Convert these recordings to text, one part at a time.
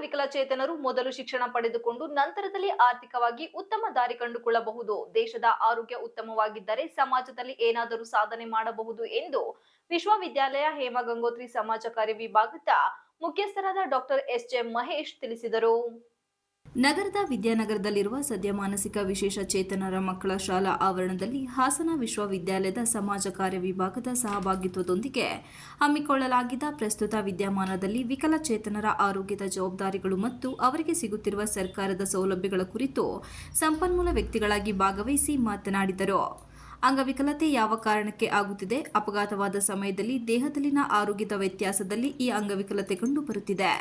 ವಿಕಲಚೇತನರು ಮೊದಲು ಶಿಕ್ಷಣ ಪಡೆದುಕೊಂಡು ನಂತರದಲ್ಲಿ ಆರ್ಥಿಕವಾಗಿ ಉತ್ತಮ ದಾರಿ ಕಂಡುಕೊಳ್ಳಬಹುದು. ದೇಶದ ಆರೋಗ್ಯ ಉತ್ತಮವಾಗಿದ್ದರೆ ಸಮಾಜದಲ್ಲಿ ಏನಾದರೂ ಸಾಧನೆ ಮಾಡಬಹುದು ಎಂದು ವಿಶ್ವವಿದ್ಯಾಲಯ ಹೇಮಗಂಗೋತ್ರಿ ಸಮಾಜ ಕಾರ್ಯ ವಿಭಾಗದ ಮುಖ್ಯಸ್ಥರಾದ ಡಾಕ್ಟರ್ ಎಸ್ ಜೆ ಮಹೇಶ್ ತಿಳಿಸಿದರು. ನಗರದ ವಿದ್ಯಾನಗರದಲ್ಲಿರುವ ಸದ್ಯ ಮಾನಸಿಕ ವಿಶೇಷ ಚೇತನರ ಮಕ್ಕಳ ಶಾಲಾ ಆವರಣದಲ್ಲಿ ಹಾಸನ ವಿಶ್ವವಿದ್ಯಾಲಯದ ಸಮಾಜ ಕಾರ್ಯ ವಿಭಾಗದ ಸಹಭಾಗಿತ್ವದೊಂದಿಗೆ ಹಮ್ಮಿಕೊಳ್ಳಲಾಗಿದ್ದ ಪ್ರಸ್ತುತ ವಿದ್ಯಮಾನದಲ್ಲಿ ವಿಕಲಚೇತನರ ಆರೋಗ್ಯದ ಜವಾಬ್ದಾರಿಗಳು ಮತ್ತು ಅವರಿಗೆ ಸಿಗುತ್ತಿರುವ ಸರ್ಕಾರದ ಸೌಲಭ್ಯಗಳ ಕುರಿತು ಸಂಪನ್ಮೂಲ ವ್ಯಕ್ತಿಗಳಾಗಿ ಭಾಗವಹಿಸಿ ಮಾತನಾಡಿದರು. ಅಂಗವಿಕಲತೆ ಯಾವ ಕಾರಣಕ್ಕೆ ಆಗುತ್ತಿದೆ? ಅಪಘಾತವಾದ ಸಮಯದಲ್ಲಿ ದೇಹದಲ್ಲಿನ ಆರೋಗ್ಯದ ವ್ಯತ್ಯಾಸದಲ್ಲಿ ಈ ಅಂಗವಿಕಲತೆ ಕಂಡುಬರುತ್ತಿದೆ.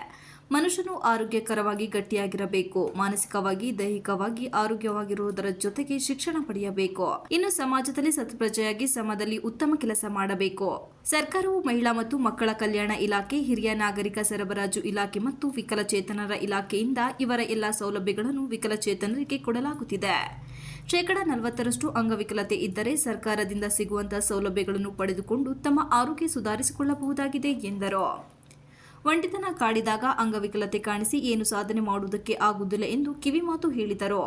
ಮನುಷ್ಯನು ಆರೋಗ್ಯಕರವಾಗಿ ಗಟ್ಟಿಯಾಗಿರಬೇಕು, ಮಾನಸಿಕವಾಗಿ, ದೈಹಿಕವಾಗಿ ಆರೋಗ್ಯವಾಗಿರುವುದರ ಜೊತೆಗೆ ಶಿಕ್ಷಣ ಪಡೆಯಬೇಕು. ಇನ್ನು ಸಮಾಜದಲ್ಲಿ ಸತ್ಪ್ರಜೆಯಾಗಿ ಸಮಾಜದಲ್ಲಿ ಉತ್ತಮ ಕೆಲಸ ಮಾಡಬೇಕು. ಸರ್ಕಾರವು ಮಹಿಳಾ ಮತ್ತು ಮಕ್ಕಳ ಕಲ್ಯಾಣ ಇಲಾಖೆ, ಹಿರಿಯ ನಾಗರಿಕ ಸರಬರಾಜು ಇಲಾಖೆ ಮತ್ತು ವಿಕಲಚೇತನರ ಇಲಾಖೆಯಿಂದ ಇವರ ಎಲ್ಲ ಸೌಲಭ್ಯಗಳನ್ನು ವಿಕಲಚೇತನರಿಗೆ ಕೊಡಲಾಗುತ್ತಿದೆ. ಶೇಕಡ ನಲವತ್ತರಷ್ಟು ಅಂಗವಿಕಲತೆ ಇದ್ದರೆ ಸರ್ಕಾರದಿಂದ ಸಿಗುವಂತಹ ಸೌಲಭ್ಯಗಳನ್ನು ಪಡೆದುಕೊಂಡು ತಮ್ಮ ಆರೋಗ್ಯ ಸುಧಾರಿಸಿಕೊಳ್ಳಬಹುದಾಗಿದೆ ಎಂದರು. ಒಂಟಿತನ ಕಾಡಿದಾಗ ಅಂಗವಿಕಲತೆ ಕಾಣಿಸಿ ಏನು ಸಾಧನೆ ಮಾಡುವುದಕ್ಕೆ ಆಗುವುದಿಲ್ಲ ಎಂದು ಕಿವಿಮಾತು ಹೇಳಿದರು.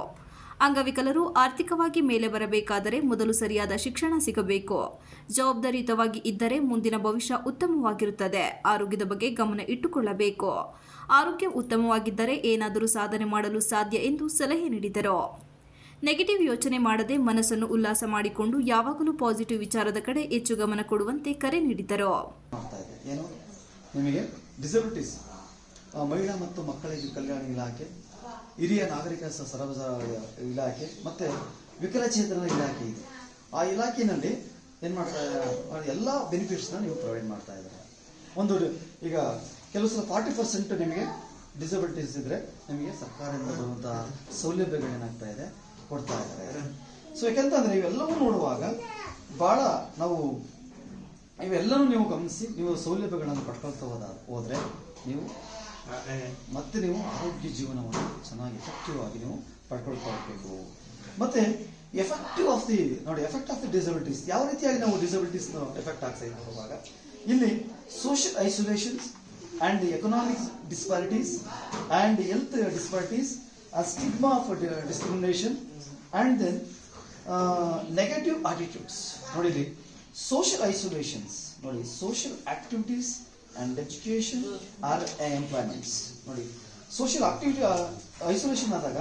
ಅಂಗವಿಕಲರು ಆರ್ಥಿಕವಾಗಿ ಮೇಲೆ ಬರಬೇಕಾದರೆ ಮೊದಲು ಸರಿಯಾದ ಶಿಕ್ಷಣ ಸಿಗಬೇಕು. ಜವಾಬ್ದಾರಿಯುತವಾಗಿ ಇದ್ದರೆ ಮುಂದಿನ ಭವಿಷ್ಯ ಉತ್ತಮವಾಗಿರುತ್ತದೆ. ಆರೋಗ್ಯದ ಬಗ್ಗೆ ಗಮನ ಇಟ್ಟುಕೊಳ್ಳಬೇಕು. ಆರೋಗ್ಯ ಉತ್ತಮವಾಗಿದ್ದರೆ ಏನಾದರೂ ಸಾಧನೆ ಮಾಡಲು ಸಾಧ್ಯ ಎಂದು ಸಲಹೆ ನೀಡಿದರು. ನೆಗೆಟಿವ್ ಯೋಚನೆ ಮಾಡದೆ ಮನಸ್ಸನ್ನು ಉಲ್ಲಾಸ ಮಾಡಿಕೊಂಡು ಯಾವಾಗಲೂ ಪಾಸಿಟಿವ್ ವಿಚಾರದ ಕಡೆ ಹೆಚ್ಚು ಗಮನ ಕೊಡುವಂತೆ ಕರೆ ನೀಡಿದರು. ಡಿಸಬಿಲಿಟೀಸ್ ಮಹಿಳಾ ಮತ್ತು ಮಕ್ಕಳ ಕಲ್ಯಾಣ ಇಲಾಖೆ, ಹಿರಿಯ ನಾಗರಿಕ ಸ- ಸರಬರಾಜು ಇಲಾಖೆ ಮತ್ತು ವಿಕಲಚೇತನ ಇಲಾಖೆ ಇದೆ. ಆ ಇಲಾಖೆಯಲ್ಲಿ ಏನು ಮಾಡ್ತಾ ಇದ್ದಾರೆ, ಎಲ್ಲ ಬೆನಿಫಿಟ್ಸ್ನ ನೀವು ಪ್ರೊವೈಡ್ ಮಾಡ್ತಾ ಇದ್ದಾರೆ. ಒಂದು ಈಗ ಕೆಲವು ಸಲ ಫಾರ್ಟಿ ಪರ್ಸೆಂಟ್ ನಿಮಗೆ ಡಿಸಬಿಲಿಟೀಸ್ ಇದ್ದರೆ ನಿಮಗೆ ಸರ್ಕಾರದಿಂದ ಬರುವಂತಹ ಸೌಲಭ್ಯಗಳು ಏನಾಗ್ತಾ ಇದೆ, ಕೊಡ್ತಾ ಇದ್ದಾರೆ. ಸೊ ಯಾಕೆಂತಂದ್ರೆ ಇವೆಲ್ಲವೂ ನೋಡುವಾಗ ಬಹಳ ನಾವು ಇವೆಲ್ಲವೂ ನೀವು ಗಮನಿಸಿ ನೀವು ಸೌಲಭ್ಯಗಳನ್ನು ಪಡ್ಕೊಳ್ತಾ ಹೋದ ಹೋದರೆ ನೀವು ಮತ್ತೆ ನೀವು ಆರೋಗ್ಯ ಜೀವನವನ್ನು ಚೆನ್ನಾಗಿ ಎಫೆಕ್ಟಿವ್ ಆಗಿ ನೀವು ಪಡ್ಕೊಳ್ತಾ ಹೋಗ್ಬೇಕು ಮತ್ತೆ ಎಫೆಕ್ಟಿವ್ ಆಫ್ ದಿ ನೋಡಿ ಎಫೆಕ್ಟ್ ಆಫ್ ದಿ ಡಿಸಬಿಲಿಟೀಸ್ ಯಾವ ರೀತಿಯಾಗಿ ನಾವು ಡಿಸಬಿಲಿಟೀಸ್ ಎಫೆಕ್ಟ್ ಆಗ್ತಾ ಇದೆ ಹೋಗುವಾಗ ಇಲ್ಲಿ social isolations and the economic disparities and health disparities stigma of discrimination and then negative attitudes ನೋಡಿಲಿ ಸೋಷಿಯಲ್ ಐಸೋಲೇಷನ್ಸ್ ನೋಡಿ social activities and education or employments ನೋಡಿ. ಸೋಷಿಯಲ್ ಆಕ್ಟಿವಿಟಿ ಐಸೋಲೇಷನ್ ಆದಾಗ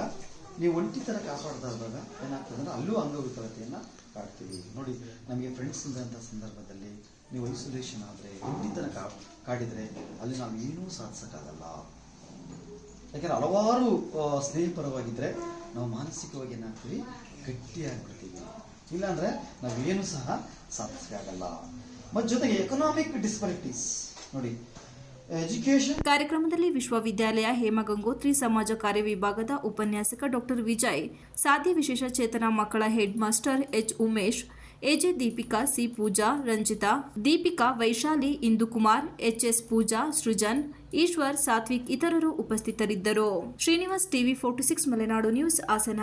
ನೀವು ಒಂಟಿ ಕಾಪಾಡ್ತಾ ಇದ್ದಾಗ ಏನಾಗ್ತದೆ ಅಂದ್ರೆ ಅಲ್ಲೂ ಅಂಗವಿಕಲತೆಯನ್ನು ಕಾಡ್ತೀವಿ ನೋಡಿ ನಮಗೆ ಫ್ರೆಂಡ್ಸ್ ಇದ್ದಂಥ ಸಂದರ್ಭದಲ್ಲಿ ನೀವು ಐಸೋಲೇಷನ್ ಆದರೆ ಒಂಟಿತನ ಕಾ ಕಾಡಿದರೆ ಅಲ್ಲಿ ನಾವು ಏನೂ ಸಾಧಿಸೋಕ್ಕಾಗಲ್ಲ. ಯಾಕಂದ್ರೆ ಹಲವಾರು ಆ, ಸ್ನೇಹಿತರವಾಗಿದ್ದರೆ ನಾವು ಮಾನಸಿಕವಾಗಿ ಏನಾಗ್ತೀವಿ? ಗಟ್ಟಿಯಾಗ್ಬಿಡ್ತೀವಿ. ಇಲ್ಲಾಂದ್ರೆ ನಾವೇನು ಸಹ ಸಾಧಿಸಕ್ಕಾಗಲ್ಲ ಮತ್ತು ಜೊತೆಗೆ ಎಕನಾಮಿಕ್ ಡಿಸ್ಪರಿಟೀಸ್ ನೋಡಿ ಎಜುಕೇಶನ್ ಕಾರ್ಯಕ್ರಮದಲ್ಲಿ ವಿಶ್ವವಿದ್ಯಾಲಯ ಹೇಮಗಂಗೋತ್ರಿ ಸಮಾಜ ಕಾರ್ಯ ವಿಭಾಗದ ಉಪನ್ಯಾಸಕ ಡಾಕ್ಟರ್ ವಿಜಯ್ ಸಾಧಿ ವಿಶೇಷ ಚೇತನ ಮಕ್ಕಳ head master H Umesh, AJ Deepika C Pooja, Ranjitha, Deepika Vaishali, Indukumar HS Pooja, Srujan, Eshwar, Satvik ಇತರರು ಉಪಸ್ಥಿತರಿದ್ದರು. Srinivas TV forty six Malenadu news Hassan.